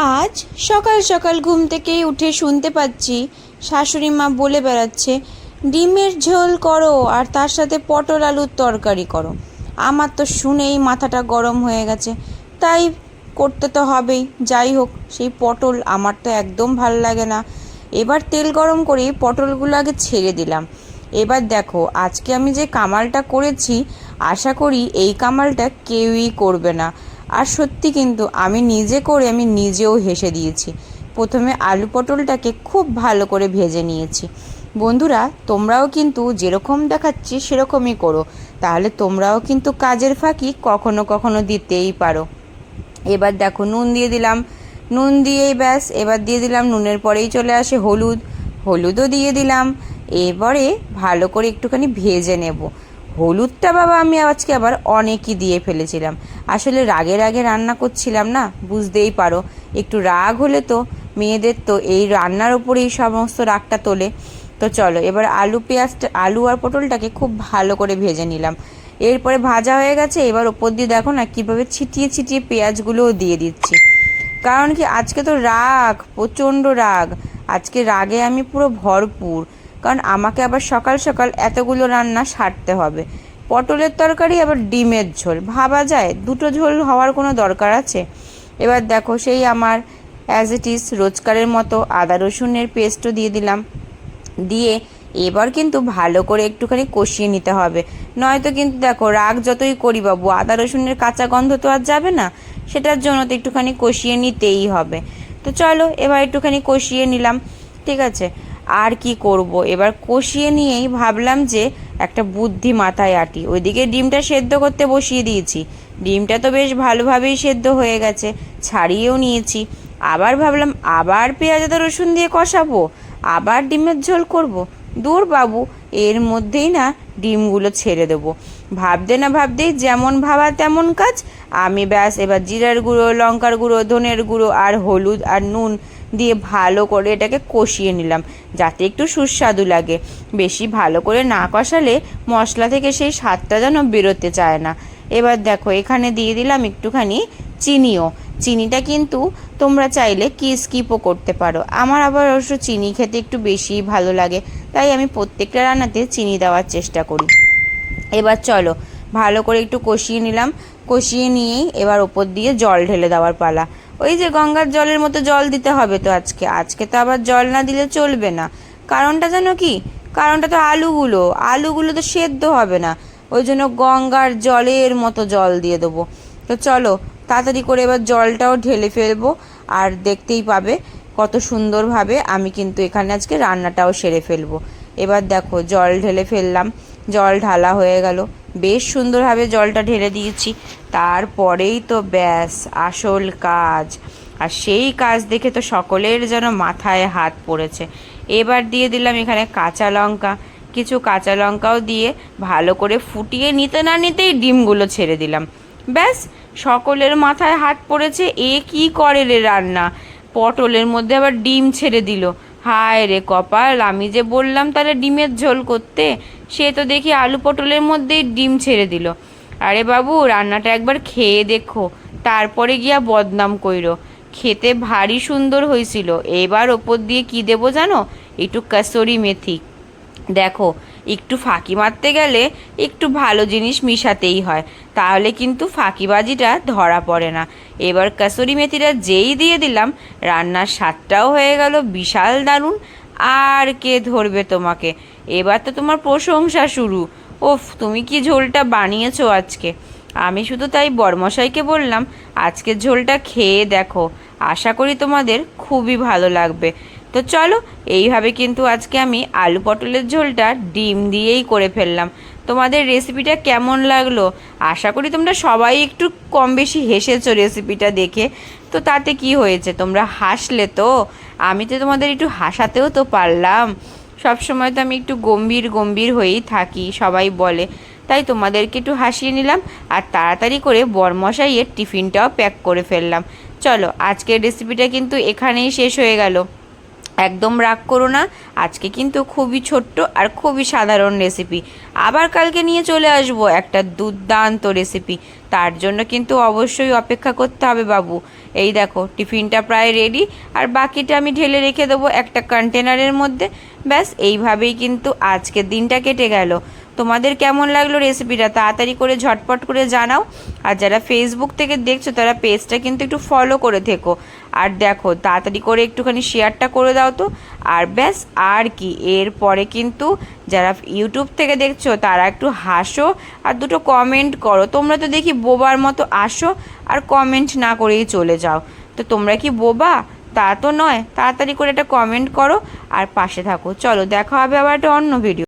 আজ সকাল সকাল ঘুম থেকেই উঠে শুনতে পাচ্ছি শাশুড়ি মা বলে বেড়াচ্ছে, ডিমের ঝোল করো আর তার সাথে পটল আলুর তরকারি করো। আমার তো শুনেই মাথাটা গরম হয়ে গেছে। তাই করতে তো হবেই, যাই হোক, সেই পটল আমার তো একদম ভালো লাগে না। এবার তেল গরম করে পটলগুলো আগে ছেড়ে দিলাম। এবার দেখো, আজকে আমি যে কামালটা করেছি, আশা করি এই কামালটা কেউই করবে না। আর সত্যি কিন্তু আমি নিজে করে আমি নিজেও হেসে দিয়েছি। প্রথমে আলু পটলটাকে খুব ভালো করে ভেজে নিয়েছি। বন্ধুরা, তোমরাও কিন্তু যেরকম দেখাচ্ছি সেরকমই করো। তাহলে তোমরাও কিন্তু কাজের ফাঁকি কখনো কখনো দিতেই পারো। এবার দেখো নুন দিয়ে দিলাম। নুন দিয়েই ব্যাস, এবার দিয়ে দিলাম নুনের পরেই চলে আসে হলুদ। হলুদও দিয়ে দিলাম। এবারে ভালো করে একটুখানি ভেজে নেব। হলুদটা বাবা আমি আজকে আবার অনেকই দিয়ে ফেলেছিলাম। আসলে রাগে রাগে রান্না করছিলাম না, বুঝতেই পারো। একটু রাগ হলে তো মেয়েদের তো এই রান্নার ওপরেই সমস্ত রাগটা তোলে। তো চলো, এবার আলু পেঁয়াজটা, আলু আর পটলটাকে খুব ভালো করে ভেজে নিলাম। এরপরে ভাজা হয়ে গেছে, এবার ওপর দিয়ে দেখো না কীভাবে ছিটিয়ে ছিটিয়ে পেঁয়াজগুলোও দিয়ে দিচ্ছি। কারণ কি আজকে তো রাগ, প্রচণ্ড রাগ। আজকে রাগে আমি পুরো ভরপুর। কারণ আমাকে আবার সকাল সকাল এতগুলো রান্না সারতে হবে। পটলের তরকারি, আবার ডিমের ঝোল। ভাবা যায়, দুটো ঝোল হওয়ার কোনো দরকার আছে? এবার দেখো, সেই আমার অ্যাজ ইট ইজ রোজকারের মতো আদা রসুনের পেস্টও দিয়ে দিলাম। দিয়ে এবার কিন্তু ভালো করে একটুখানি কষিয়ে নিতে হবে। নয়তো কিন্তু দেখো, রাগ যতই করি বাবু, আদা রসুনের কাঁচা গন্ধ তো আর যাবে না। সেটার জন্য তো একটুখানি কষিয়ে নিতেই হবে। তো চলো, এবার একটুখানি কষিয়ে নিলাম, ঠিক আছে? আর কি করব? এবার কষিয়ে নিয়েই ভাবলাম যে একটা বুদ্ধি মাথায় আটি। ওইদিকে ডিমটা সেদ্ধ করতে বসিয়ে দিয়েছি। ডিমটা তো বেশ ভালোভাবেই সেদ্ধ হয়ে গেছে, ছাড়িয়েও নিয়েছি। আবার ভাবলাম, আবার পেঁয়াজ রসুন দিয়ে কষাবো? আবার ডিমের ঝোল করব। দূর বাবু, এর মধ্যেই না ডিমগুলো ছেড়ে দেবো। ভাবতে না ভাবতেই যেমন ভাবা তেমন কাজ, আমি ব্যাস এবার জিরার গুঁড়ো, লঙ্কার গুঁড়ো, ধনের গুঁড়ো আর হলুদ আর নুন দিয়ে ভালো করে এটাকে কষিয়ে নিলাম, যাতে একটু সুস্বাদু লাগে। বেশি ভালো করে না কষালে মশলা থেকে সেই স্বাদটা যেন বেরোতে চায় না। এবার দেখো, এখানে দিয়ে দিলাম একটুখানি চিনিও। চিনিটা কিন্তু তোমরা চাইলে কি স্কিপও করতে পারো। আমার আবার অবশ্য চিনি খেতে একটু বেশি ভালো লাগে। তাই আমি প্রত্যেকটা রান্নাতে চিনি দেওয়ার চেষ্টা করি। এবার চলো, ভালো করে একটু কষিয়ে নিলাম। কষিয়ে নিয়েই এবার ওপর দিয়ে জল ঢেলে দেওয়ার পালা। ওই যে গঙ্গার জলের মতো জল দিতে হবে তো আজকে। আজকে তো আবার জল না দিলে চলবে না। কারণটা জানো কি? কারণটা তো আলুগুলো। আলুগুলো তো সেদ্ধ হবে না। ওই জন্য গঙ্গার জলের মতো জল দিয়ে দেবো। তো চলো, তাড়াতাড়ি করে এবার জলটাও ঢেলে ফেলব। আর দেখতেই পাবে কত সুন্দরভাবে আমি কিন্তু এখানে আজকে রান্নাটাও সেরে ফেলব। এবার দেখো, জল ঢেলে ফেললাম। জল ঢালা হয়ে গেল। বেশ সুন্দরভাবে জলটা ঢেলে দিয়েছি। তারপরেই তো ব্যাস, আসল কাজ। আর সেই কাজ দেখে তো সকলের যেন মাথায় হাত পড়েছে। এবার দিয়ে দিলাম এখানে কাঁচা লঙ্কা। কিছু কাঁচা লঙ্কাও দিয়ে ভালো করে ফুটিয়ে নিতে না নিতেই ডিমগুলো ছেড়ে দিলাম। ব্যাস, সকলের মাথায় হাত পড়েছে। এ কি করে রে রান্না? পটলের মধ্যে আবার ডিম ছেড়ে দিল। হায় রে কপাল, আমি যে বললাম তাহলে ডিমের ঝোল করতে, সে তো দেখি আলু পটলের মধ্যেই ডিম ছেড়ে দিল। আরে বাবু, রান্নাটা একবার খেয়ে দেখো। তারপরে গিয়া বদনাম কইর। খেতে ভারী সুন্দর হয়েছিল এবার ওপর দিয়ে কি দেবো জানো? একটু কাসরি মেথি। দেখো, একটু ফাঁকি মারতে গেলে একটু ভালো জিনিস মিশাতেই হয়। তাহলে কিন্তু ফাঁকিবাজিটা ধরা পড়ে না। এবার কাসুরি মেথিটা যেই দিয়ে দিলাম, রান্নার স্বাদটাও হয়ে গেল বিশাল দারুণ। আর কে ধরবে তোমাকে? এবার তো তোমার প্রশংসা শুরু। ওফ, তুমি কি ঝোলটা বানিয়েছো আজকে? আমি শুধু তাই বরমশাইকে বললাম, আজকের ঝোলটা খেয়ে দেখো। আশা করি তোমাদের খুবই ভালো লাগবে। তো চলো, এইভাবে কিন্তু আজকে আমি আলু পটলের ঝোলটা ডিম দিয়েই করে ফেললাম। তোমাদের রেসিপিটা কেমন লাগল? আশা করি তোমরা সবাই একটু কম বেশি হেসেছো রেসিপিটা দেখে। তো তাতে কি হয়েছে? তোমরা হাসলে তো? আমি তো তোমাদের একটু হাসাতেও তো পারলাম। সব সময় তো আমি একটু গম্ভীর গম্ভীর হয়েই থাকি, সবাই বলে। তাই তোমাদেরকে একটু হাসিয়ে নিলাম আর তাড়াতাড়ি করে বরমশাইয়ের টিফিনটাও প্যাক করে ফেললাম। চলো, আজকের রেসিপিটা কিন্তু এখানেই শেষ হয়ে গেল। একদম রাগ করো না। আজকে কিন্তু খুবই ছোট্ট আর খুবই সাধারণ রেসিপি আবার কালকে নিয়ে চলে আসব একটা দুর্দান্ত রেসিপি তার জন্য কিন্তু অবশ্যই অপেক্ষা করতে হবে বাবু। এই দেখো, টিফিনটা প্রায় রেডি আর বাকিটা আমি ঢেলে রেখে দেবো একটা কন্টেনারের মধ্যে। ব্যাস, এইভাবেই কিন্তু আজকের দিনটা কেটে গেল। তোমাদের কেমন লাগল রেসিপিটা তাড়াতাড়ি করে ঝটপট করে জানাও। আর যারা ফেসবুক থেকে দেখছ, তারা পেজটা কিন্তু একটু ফলো করে থেকো। আর দেখো, তাড়াতাড়ি করে একটুখানি শেয়ারটা করে দাও তো। আর ব্যাস, আর কি। এরপরে কিন্তু যারা ইউটিউব থেকে দেখছ, তারা একটু হাসো। আর দুটো কমেন্ট করো। তোমরা তো দেখি বোবার মতো আসো আর কমেন্ট না করেই চলে যাও। তো তোমরা কি বোবা? তা তো নয়। তাড়াতাড়ি করে একটা কমেন্ট করো। আর পাশে থাকো। চলো, দেখা হবে আবার একটা অন্য ভিডিও